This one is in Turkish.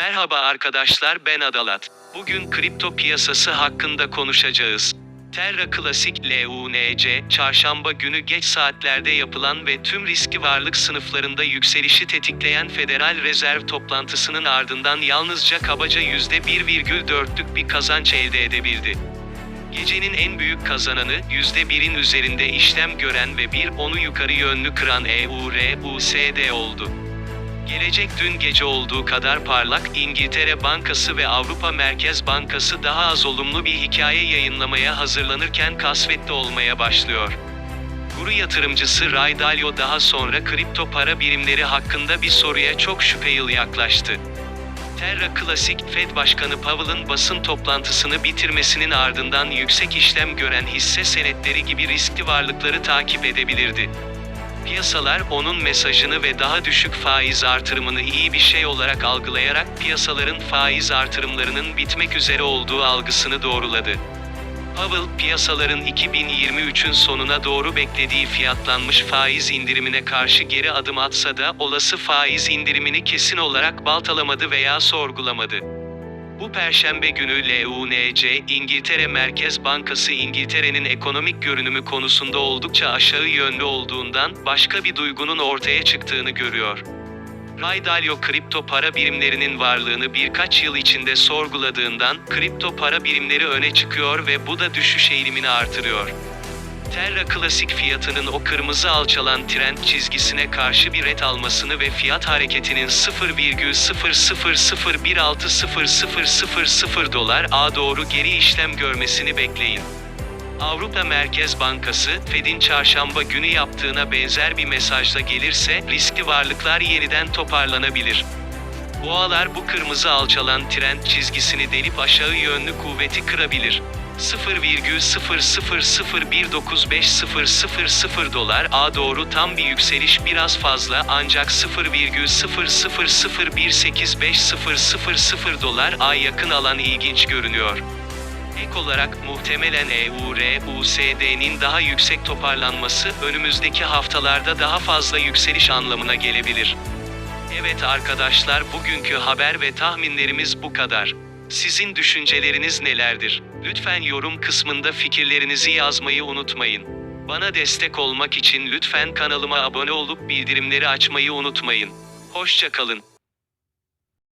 Merhaba arkadaşlar ben Adalat. Bugün kripto piyasası hakkında konuşacağız. Terra Classic LUNC, çarşamba günü geç saatlerde yapılan ve tüm riski varlık sınıflarında yükselişi tetikleyen Federal Rezerv toplantısının ardından yalnızca kabaca %1,4'lük bir kazanç elde edebildi. Gecenin en büyük kazananı, %1'in üzerinde işlem gören ve bir onu yukarı yönlü kıran EUR-USD oldu. Gelecek dün gece olduğu kadar parlak, İngiltere Bankası ve Avrupa Merkez Bankası daha az olumlu bir hikaye yayınlamaya hazırlanırken kasvetli olmaya başlıyor. Guru yatırımcısı Ray Dalio daha sonra kripto para birimleri hakkında bir soruya çok şüpheli yaklaştı. Terra Classic, Fed Başkanı Powell'ın basın toplantısını bitirmesinin ardından yüksek işlem gören hisse senetleri gibi riskli varlıkları takip edebilirdi. Piyasalar onun mesajını ve daha düşük faiz artırımını iyi bir şey olarak algılayarak piyasaların faiz artırımlarının bitmek üzere olduğu algısını doğruladı. Powell, piyasaların 2023'ün sonuna doğru beklediği fiyatlanmış faiz indirimine karşı geri adım atsa da olası faiz indirimini kesin olarak baltalamadı veya sorgulamadı. Bu perşembe günü LUNC, İngiltere Merkez Bankası İngiltere'nin ekonomik görünümü konusunda oldukça aşağı yönlü olduğundan başka bir duygunun ortaya çıktığını görüyor. Ray Dalio kripto para birimlerinin varlığını birkaç yıl içinde sorguladığından kripto para birimleri öne çıkıyor ve bu da düşüş eğilimini artırıyor. Terra Classic fiyatının o kırmızı alçalan trend çizgisine karşı bir ret almasını ve fiyat hareketinin 0,000160000 dolar A doğru geri işlem görmesini bekleyin. Avrupa Merkez Bankası, Fed'in çarşamba günü yaptığına benzer bir mesajla gelirse, riskli varlıklar yeniden toparlanabilir. Boğalar bu kırmızı alçalan trend çizgisini delip aşağı yönlü kuvveti kırabilir. 0,000195000 dolar A doğru tam bir yükseliş biraz fazla ancak 0,000185000 dolar A yakın alan ilginç görünüyor. Ek olarak muhtemelen EUR-USD'nin daha yüksek toparlanması önümüzdeki haftalarda daha fazla yükseliş anlamına gelebilir. Evet arkadaşlar bugünkü haber ve tahminlerimiz bu kadar. Sizin düşünceleriniz nelerdir? Lütfen yorum kısmında fikirlerinizi yazmayı unutmayın. Bana destek olmak için lütfen kanalıma abone olup bildirimleri açmayı unutmayın. Hoşça kalın.